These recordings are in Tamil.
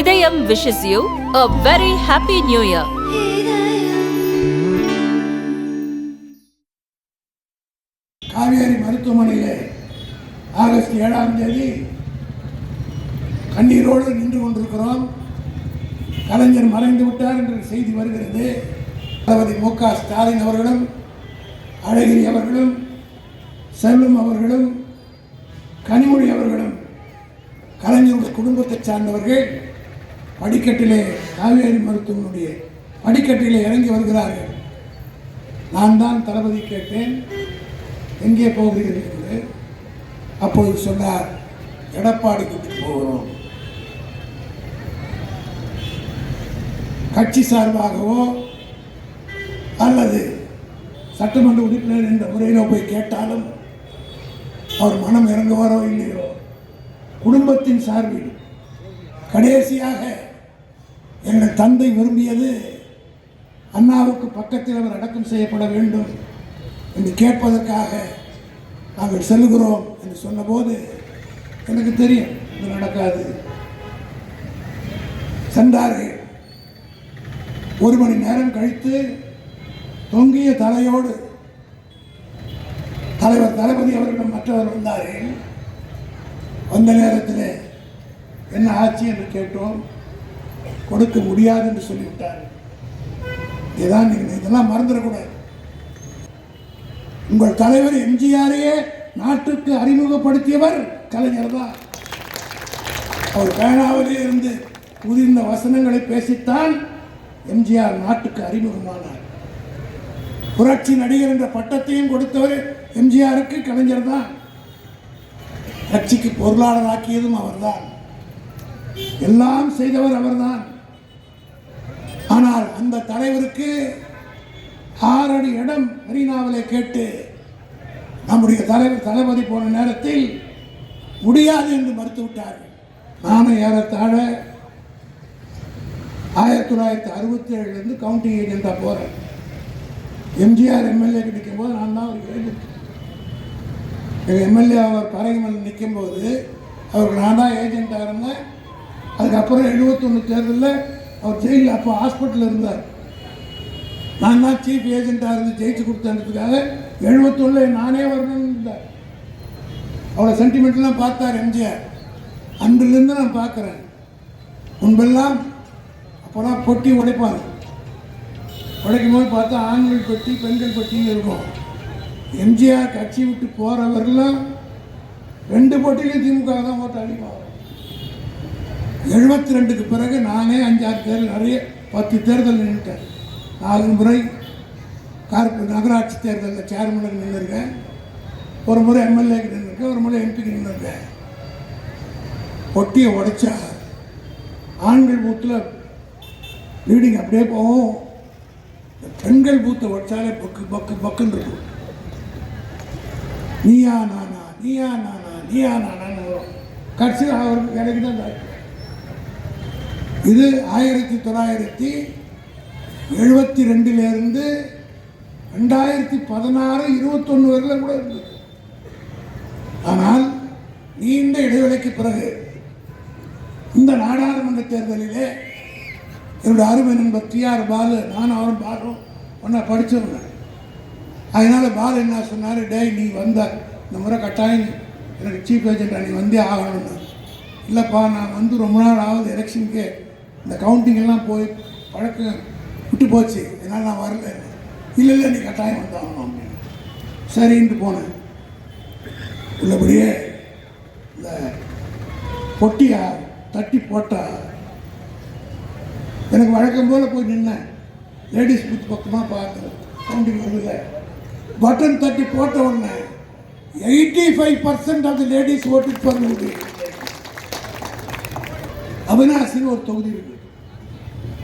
இதயம் wishes you a very happy new year. Kaveri மருத்துவமனையில் ஆகஸ்ட் ஏழாம் தேதி கண்ணீரோடு நின்று கொண்டிருக்கிறோம். கலைஞர் மறைந்து விட்டார் என்ற செய்தி வருகிறது. தளபதி மு க ஸ்டாலின் அவர்களும் அழகிரி அவர்களும் செல்வம் அவர்களும் கனிமொழி அவர்களும் கலைஞருடைய குடும்பத்தைச் சார்ந்தவர்கள் படிக்கட்டிலே காவேரி மருத்துவமனுடைய படிக்கட்டிலே இறங்கி வருகிறார்கள். நான் தான் தளபதி கேட்டேன். எங்கே போகிறீர்கள் என்று. அப்போது சொன்னார் எடப்பாடி கூட்டிட்டு போகிறோம். கட்சி சார்பாகவோ அல்லது சட்டமன்ற உறுப்பினர் என்ற முறையிலோ போய் கேட்டாலும் அவர் மனம் இறங்குவாரோ இல்லையோ? குடும்பத்தின் சார்பில் கடைசியாக எங்கள் தந்தை விரும்பியது அண்ணாவுக்கு பக்கத்தில் அவர் அடக்கம் செய்யப்பட வேண்டும் என்று கேட்பதற்காக நாங்கள் செல்கிறோம் என்று சொன்னபோது எனக்கு தெரியும் இது நடக்காது. சென்றார்கள். ஒரு மணி நேரம் கழித்து தொங்கிய தலையோடு தலைவர் தளபதி அவர்களிடம் மற்றவர் வந்தார்கள். அந்த நேரத்தில் என்ன ஆச்சு என்று கேட்டோம். கொடுக்க முடியாது என்று சொல்லிவிட்டார். இதுதான் நீங்கள் இதெல்லாம் மறந்துடக்கூடாது. உங்கள் தலைவர் எம்ஜிஆரையே நாட்டுக்கு அறிமுகப்படுத்தியவர் கலைஞர் தான். அவர் பேனாவிலே இருந்து உதிர்ந்த வசனங்களை பேசித்தான் எம்ஜிஆர் நாட்டுக்கு அறிமுகமானார். புரட்சி நடிகர் என்ற பட்டத்தையும் கொடுத்தவர் எம்ஜிஆருக்கு கலைஞர் தான். கட்சிக்கு பொருளாளராக்கியதும் அவர்தான். எல்லாம் செய்தவர் அவர்தான். ஆனால் அந்த தலைவருக்கு ஆறடி இடம் மெரினாவிலே கேட்டு நம்முடைய தலைவர் தளபதி போன நேரத்தில் முடியாது என்று மறுத்துவிட்டார்கள் நானும் ஏறத்தாழ ஆயிரத்தி தொள்ளாயிரத்தி அறுபத்தி ஏழுலேருந்து கவுண்டிங் ஏஜென்ட்டாக போகிறேன் எம்ஜிஆர் எம்எல்ஏ கிடைக்கும் போது நான் தான் ஒரு ஏஜென்ட் எம்எல்ஏ அவர் பரங்கிமல் நிற்கும்போது அவருக்கு நான் தான் ஏஜென்ட்டாக இருந்தேன். அதுக்கப்புறம் எழுபத்தொன்று தேர்தலில் அவர் ஜெயிலில் அப்போ ஹாஸ்பிட்டலில் இருந்தார். நான் தான் சீஃப் ஏஜென்ட்டாக இருந்து ஜெயிச்சு கொடுத்ததுக்காக எழுபத்தொன்னில் நானே வரணும்னு இல்லை அவ்வளோ சென்டிமெண்ட்லாம் பார்த்தார் எம்ஜிஆர் அன்றிலிருந்து நான் பார்க்குறேன். முன்பெல்லாம் அப்போலாம் பொட்டி உடைப்பாங்க. உடைக்கும் போது பார்த்தா ஆண்கள் பெட்டி பெண்கள் பெட்டின்னு இருக்கும். எம்ஜிஆர் கட்சி விட்டு போகிறவர்களும் ரெண்டு போட்டிலையும் திமுக தான் ஓட்டு அடிப்பாங்க. எழுபத்தி ரெண்டுக்கு பிறகு நானே அஞ்சாறு தேர்தல் நிறைய பத்து தேர்தல் நின்றுட்டேன் நாலு முறை கார்ப நகராட்சி தேர்தலில் சேர்மனுக்கு நின்றுருக்கேன் ஒரு முறை எம்எல்ஏக்கு நின்றுருக்கேன் ஒரு முறை எம்பிக்கு நின்றுருக்கேன் பொட்டியை உடைச்சா ஆண்கள் பூத்தில் ரீடிங் அப்படியே போகும். பெண்கள் பூத்தை உடைச்சாலே பக்கு பக்கு பக்குன்னு இருக்கும். நீயா நானா நீயா நானா நீயா நானான்னு வரும். கடைசியில் அவருக்கு எனக்கு தான் இது ஆயிரத்தி தொள்ளாயிரத்தி எழுபத்தி ரெண்டிலிருந்து ரெண்டாயிரத்தி பதினாறு இருபத்தொன்று வரையிலும் கூட இருந்தது. ஆனால் நீண்ட இடைவெளிக்கு பிறகு இந்த நாடாளுமன்ற தேர்தலிலே என்னுடைய அருமை நண்பர் டிஆர் பாலு நானும் அவரும் பாலும் ஒன்றா படித்தவங்க அதனால் பாலு என்ன சொன்னார்? டேய் நீ வந்த. இந்த முறை கட்டாயம் எனக்கு சீஃப் ஏஜென்ட்டாக நீ வந்தே ஆகணும்னு. இல்லைப்பா நான் வந்து ரொம்ப நாள் ஆகுது எலெக்ஷனுக்கு இந்த கவுண்டிங் எல்லாம் போய் பழக்கம் விட்டு போச்சு. என்னால் நான் வரல. இல்லை இல்லை நீ கட்டாயம் வந்தாகணும் அப்படின்னு சரின்ட்டு போனேன். உள்ளபடியே இந்த பொட்டியா தட்டி போட்டா எனக்கு வழக்கம் போல் போய் நின்னேன். லேடிஸ் புத்து பக்கமாக பார்த்தேன் கவுண்டிங் வருதுல. பட்டன் தட்டி போட்ட உடனே eighty five percent of the ladies ஓட்டு பண்ண அவினாசின்னு ஒரு தொகுதி இருக்கு.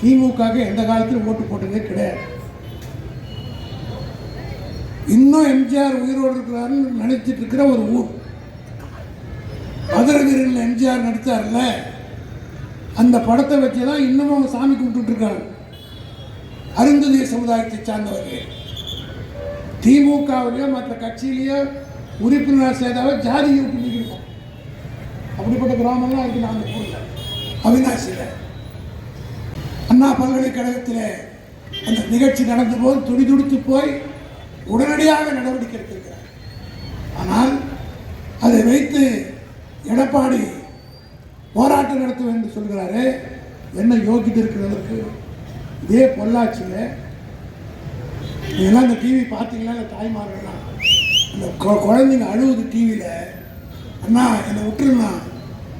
திமுக எந்த காலத்திலும் ஓட்டு போட்டதே கிடையாது. இன்னும் எம்ஜிஆர் உயிரோடு இருக்கிறாருன்னு நினைச்சிட்டு இருக்கிற ஒரு ஊர். மதுரகிரியில் எம்ஜிஆர் நடித்தார்ல அந்த படத்தை வச்சு தான் இன்னமும் அவங்க சாமி கும்பிட்டுருக்காங்க அருந்ததிய சமுதாயத்தை சார்ந்தவர்கள். திமுகவிலேயோ மற்ற கட்சியிலேயோ உறுப்பினர் சேர்ந்தாவே ஜாதி இருக்கும். அப்படிப்பட்ட கிராமம்லாம் இருக்கு நான் அந்த ஊரில் அவினாசியில் அண்ணா பல்கலைக்கழகத்தில் அந்த நிகழ்ச்சி நடந்த போது துடிதுடித்து போய் உடனடியாக நடவடிக்கை எடுத்திருக்கிறார். ஆனால் அதை வைத்து எடப்பாடி போராட்டம் நடத்துவேன் என்று சொல்கிறாரு என்ன யோகித்து இருக்கிறதற்கு இதே பொள்ளாச்சியில் இதெல்லாம் இந்த டிவி பார்த்தீங்களா? இல்லை தாய்மார்கள்லாம் அந்த குழந்தைங்க அழுவுது டிவியில் அண்ணா என்னை விட்டுருண்ணா.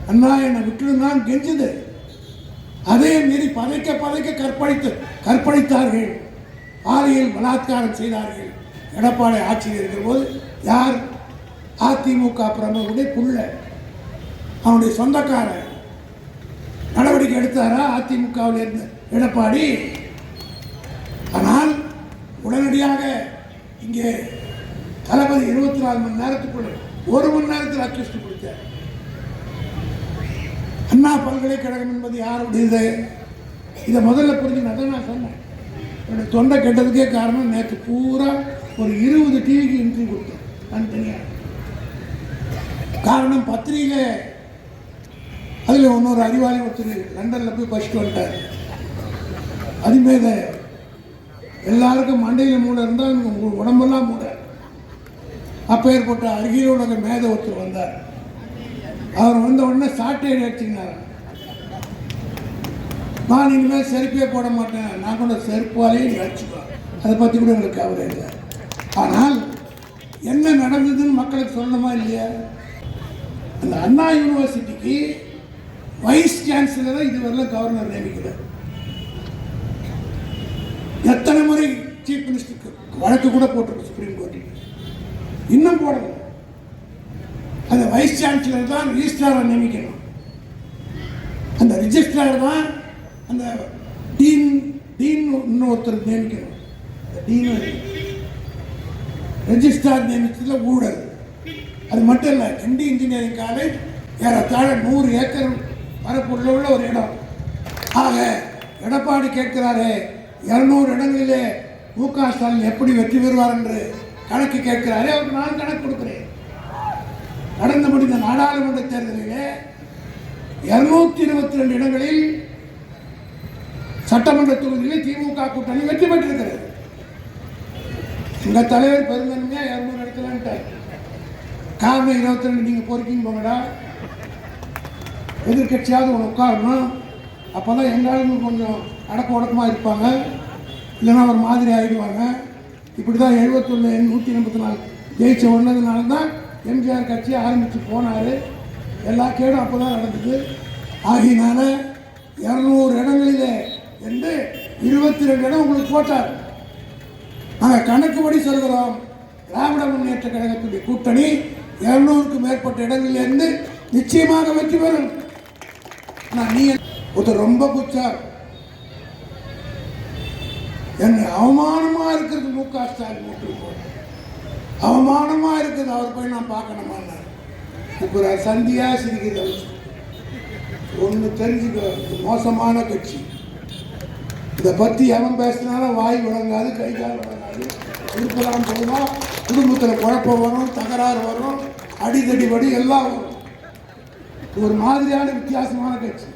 அண்ணா என்னை விட்டுருந்தான் கெஞ்சுது. அதே மீறி பதைக்க பதைக்க கற்பழித்து கற்பழித்தார்கள். பாலியல் பலாத்காரம் செய்தார்கள். எடப்பாடி ஆட்சியில் இருக்கிற போது யார்? அதிமுக பிரமுகருடைய புள்ள. அவனுடைய சொந்தக்காரன் நடவடிக்கை எடுத்தாரா? அதிமுகவில் இருந்த எடப்பாடி உடனடியாக இங்கே தளபதி இருபத்தி நாலு மணி நேரத்துக்குள்ள ஒரு மணி நேரத்தில் அக்யூஸ்ட் கொடுத்தார். அண்ணா பல்கலைக்கழகம் என்பது யாருடையது? இதை முதல்ல புரிஞ்சு அதை நான் சொன்னேன். என்னோட தொண்டை கெட்டதுக்கே காரணம் நேற்று பூரா ஒரு இருபது டிவிக்கு இன்டர்வியூ கொடுத்தேன் தனித்தனியாக காரணம் பத்திரிகை அதில் இன்னொரு அறிவாளி ஒருத்தர் லண்டனில் போய் படிச்சுட்டு வந்துட்டார். அதுமாரி எல்லாருக்கும் மண்டையில் மூளை இருந்தால் உங்கள் உடம்பெல்லாம் மூளை. அப்போ ஏற்பட்ட அருகில் உலக மேத ஒருத்தர் வந்தார். அவர் வந்த உடனே சாட்டையடி அடிச்சுக்கினார் நான் இனிமேல் செருப்பே போட மாட்டேன். நான் கூட செருப்பாலேயே அடிச்சுக்குவேன் அதை பற்றி கூட எங்களுக்கு கவலை இல்லை. ஆனால் என்ன நடந்ததுன்னு மக்களுக்கு சொல்லணுமா இல்லையா? அந்த அண்ணா யூனிவர்சிட்டிக்கு வைஸ் சான்சலராக இதுவரையிலும் கவர்னர் நியமிக்கிறார் எத்தனை முறை சீஃப் மினிஸ்டருக்கு வழக்கு கூட போட்டிருக்கு சுப்ரீம் கோர்ட்டில் இன்னும் போடணும் அந்த வைஸ் சான்சலர் தான் ரிஜிஸ்ட்ராரை நியமிக்கணும். அந்த ரிஜிஸ்ட்ரார் தான் அந்த டீன் டீன் இன்னொருத்தர் நியமிக்கணும். டீன் ரெஜிஸ்ட்ரார் நியமித்ததில் ஊழல். அது மட்டும் இல்லை கிண்டி இன்ஜினியரிங் காலேஜ் ஏறத்தாழ நூறு ஏக்கர் பரப்புள்ள உள்ள ஒரு இடம். ஆக எடப்பாடி கேட்கிறாரே இரநூறு இடங்களிலே மு க ஸ்டாலின் எப்படி வெற்றி பெறுவார் என்று கணக்கு கேட்கிறாரே அவருக்கு நான் கணக்கு கொடுக்கிறேன். நடந்து முடிந்த நாடாளுமன்ற தேர்தலிலே இருநூத்தி இருபத்தி ரெண்டு இடங்களில் சட்டமன்ற தொகுதிகளில் திமுக கூட்டணி வெற்றி பெற்றிருக்கிறது. எங்கள் தலைவர் பெருந்தன்மையா இருநூறு இடத்துலன்ட்டார் காரணம் இருபத்தி ரெண்டு நீங்கள் பொறுக்கின்னு போங்கடா. எதிர்கட்சியாவது ஒன்று உட்காரணும். அப்போ தான் எங்களாலும் கொஞ்சம் அடக்க ஒடக்கமாக இருப்பாங்க. இல்லைன்னா ஒரு மாதிரி ஆகிடுவாங்க இப்படி தான் எழுபத்தொன்று நூற்றி எண்பத்தி நாலு ஜெயிச்ச ஒன்றதுனால தான் எம்ஜிஆர் கட்சி ஆரம்பித்து போனார். எல்லா கேடும் அப்போ தான் நடந்தது. ஆகினால இரநூறு இடங்களிலே என்று இருபத்தி ரெண்டு இடம் உங்களுக்கு போட்டார். நாங்கள் கணக்குப்படி சொல்கிறோம். திராவிட முன்னேற்ற கழகத்துடைய கூட்டணி இரநூறுக்கு மேற்பட்ட இடங்களிலிருந்து நிச்சயமாக வெற்றி பெறும். நான் நீ ஒருத்தர் ரொம்ப குச்சார் என்ன அவமானமாக இருக்கிறது மு க ஸ்டாலின் மூட்டு அவமானமாக இருக்குது அவர் போய் நான் பார்க்கணுமான்னார் இப்போ சந்தியாக சிரிக்கிறது ஒன்று தெரிஞ்சுக்க மோசமான கட்சி. இதை பற்றி எவன் பேசினாலும் வாய் விளங்காது கை கால் விளங்காது. இருக்கலாம் போதும் குடும்பத்தில் குழப்பம் வரும் தகராறு வரும் அடிதடி படி எல்லாம் வரும். ஒரு மாதிரியான வித்தியாசமான கட்சி.